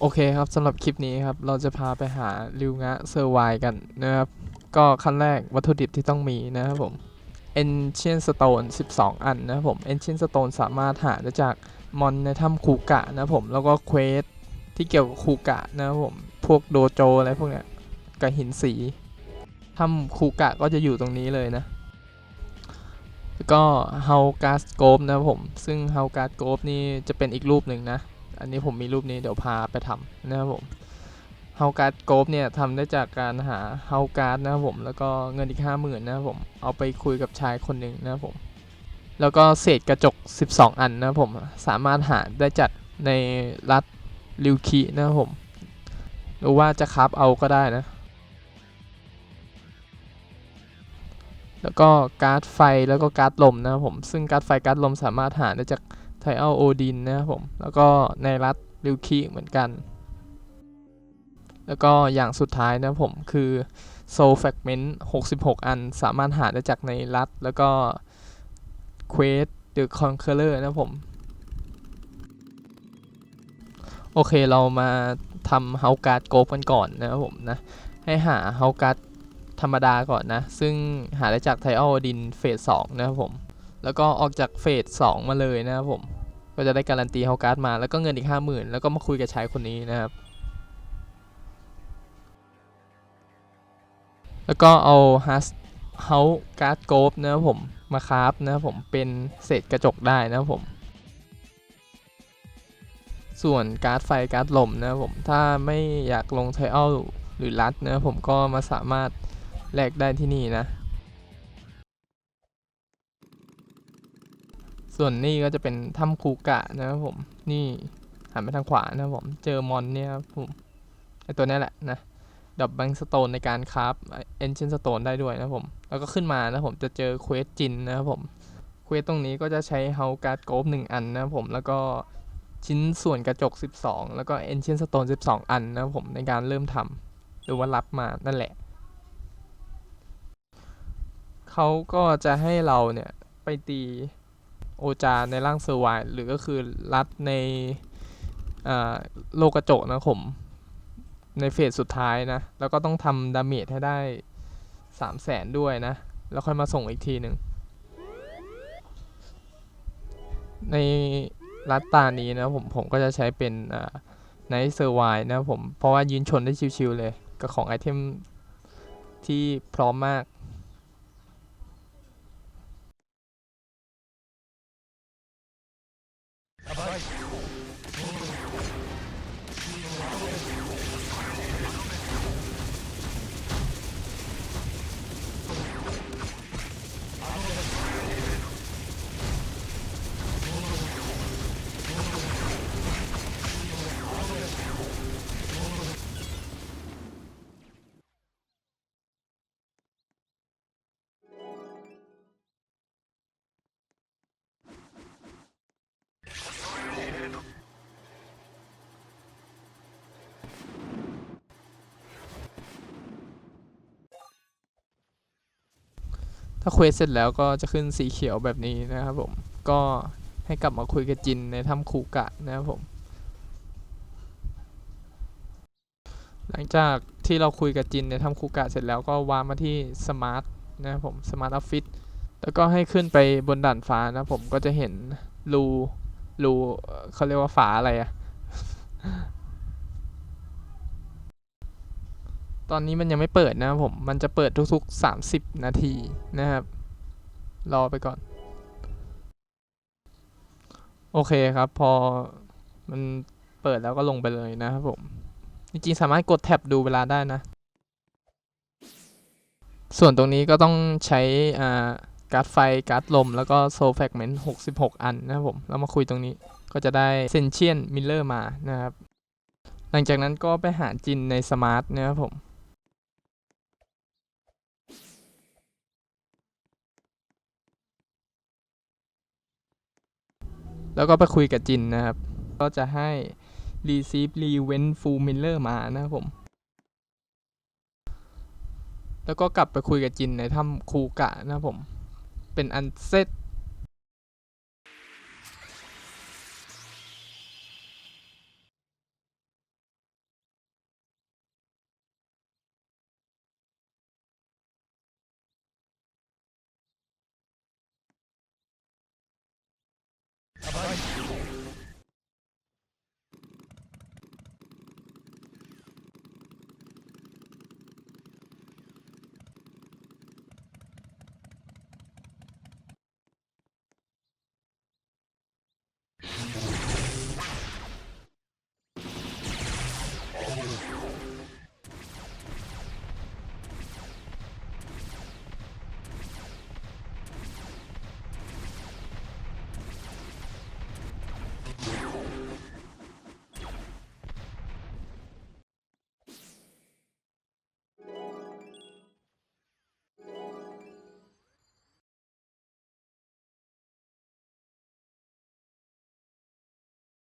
โอเคครับสำหรับคลิปนี้ครับ เราจะพาไปหาริวงะเซอร์ไวกันนะครับ ก็ขั้นแรกวัตถุดิบที่ต้องมีนะครับผม Ancient Stone 12 อันนะครับผม Ancient Stone สามารถหาได้จากมอนในถ้ำคูกะนะครับผม แล้วก็เควสที่เกี่ยวกับคูกะนะครับผม พวกโดโจอะไรพวกเนี้ยกับหินสีถ้ำคูกะก็จะอยู่ตรงนี้เลยนะแล้วก็เฮาการ์ดโกบนะครับผม ซึ่งเฮาการ์ดโกบนี่จะเป็นอีกรูปหนึ่งนะ อันนี้ผมมีรูปนี้เดี๋ยวพาไปทำนะครับผมเฮาการ์ดโกบเนี่ยทำได้จากการหาเฮาการ์ดนะครับผมแล้วก็เงินอีกห้าหมื่นนะครับผมเอาไปคุยกับชายคนหนึ่งนะครับผมแล้วก็เศษกระจก 12 อันนะครับผมสามารถหาได้จากในรัฐริวคินะครับผมหรือว่าจะคราฟเอาก็ได้นะ แล้วก็การ์ดไฟแล้วก็การ์ดลมนะครับผมซึ่งการ์ดไฟการ์ดลมสามารถหาได้จาก ไทอัลโอดินนะครับผม แล้วก็ในรัฐริวคิเหมือนกัน แล้วก็อย่างสุดท้ายนะครับผมคือโซลแฟกเมนต์66 อันสามารถหาได้จากในรัฐ แล้วก็เควสเดอคอนเคอร์นะครับผม โอเคเรามาทำเฮาการ์ดโกกันก่อนนะครับผมนะ ให้หาเฮาการ์ดธรรมดาก่อนนะ ซึ่งหาได้จากไทอัลโอดินเฟส2นะครับผม แล้วก็ออกจากเฟสสองมาเลยนะครับผมก็จะได้การันตีเฮาการ์ดมาแล้วก็เงินอีกห้าหมื่นแล้วก็มาคุยกับชายคนนี้นะครับ แล้วก็เอาฮัสเฮาการ์ดโกบนะครับผมมาคราฟนะครับผมเป็นเศษกระจกได้นะครับผมส่วนการ์ดไฟการ์ดลมนะครับผมถ้าไม่อยากลงไทอัลหรือรัดนะครับผมก็มาสามารถแลกได้ที่นี่นะ ส่วนนี่ก็จะเป็นถ้ำคูกะนะครับผม นี่หันไปทางขวานะครับผม เจอมอนเนี่ยครับผมไอตัวนี้แหละนะดับบังสโตนในการคราฟเอนชินสโตนได้ด้วยนะครับผม แล้วก็ขึ้นมานะผมจะเจอเควสจินนะครับผมเควสตรงนี้ก็จะใช้เฮาการ์ดโกบหนึ่งอันนะครับผม แล้วก็ชิ้นส่วนกระจก 12 แล้วก็เอนชินสโตน12 อันนะครับผมในการเริ่มทำหรือว่ารับมานั่นแหละ เขาก็จะให้เราเนี่ยไปตี โอจาในร่างเซอร์ไวหรือก็คือรัดในโลกกระจกนะผม ในเฟสสุดท้ายนะ แล้วก็ต้องทำดาเมจให้ได้สามแสนด้วยนะ แล้วค่อยมาส่งอีกทีหนึ่ง ในรัดตานี้นะผม ผมก็จะใช้เป็นในเซอร์ไวนะผม เพราะว่ายืนชนได้ชิวๆเลย กับของไอเทมที่พร้อมมาก ถ้าเควสเสร็จแล้วก็จะขึ้นสีเขียวแบบนี้นะครับผม ก็ให้กลับมาคุยกับจินในถ้ำคูกะนะครับผม หลังจากที่เราคุยกับจินในถ้ำคูกะเสร็จแล้วก็วางมาที่สมาร์ทนะครับผมสมาร์ทออฟฟิศแล้วก็ให้ขึ้นไปบนด่านฟ้านะผมก็จะเห็นรูรูเอ่อเขาเรียกว่าฝาอะไรอะ ตอนนี้มันยังไม่เปิดนะครับผม มันจะเปิดทุกๆ 30 นาทีนะครับ รอไปก่อน โอเคครับ พอมันเปิดแล้วก็ลงไปเลยนะครับผม จริงๆ สามารถกดแท็บดูเวลาได้นะ ส่วนตรงนี้ก็ต้องใช้อ่าการ์ดไฟการ์ดลม แล้วก็โซลแฟกเมนต์66 อันนะครับผม แล้วมาคุยตรงนี้ก็จะได้เซนเชียนมิลเลอร์มานะครับ หลังจากนั้นก็ไปหาจินในสมาร์ทนะครับผม แล้วก็ไปคุยกับจินนะครับ ก็จะให้ receive revent full miller มานะครับผม แล้วก็กลับไปคุยกับจินในถ้ำคูกะนะครับผม เป็นอันเซต Ooh.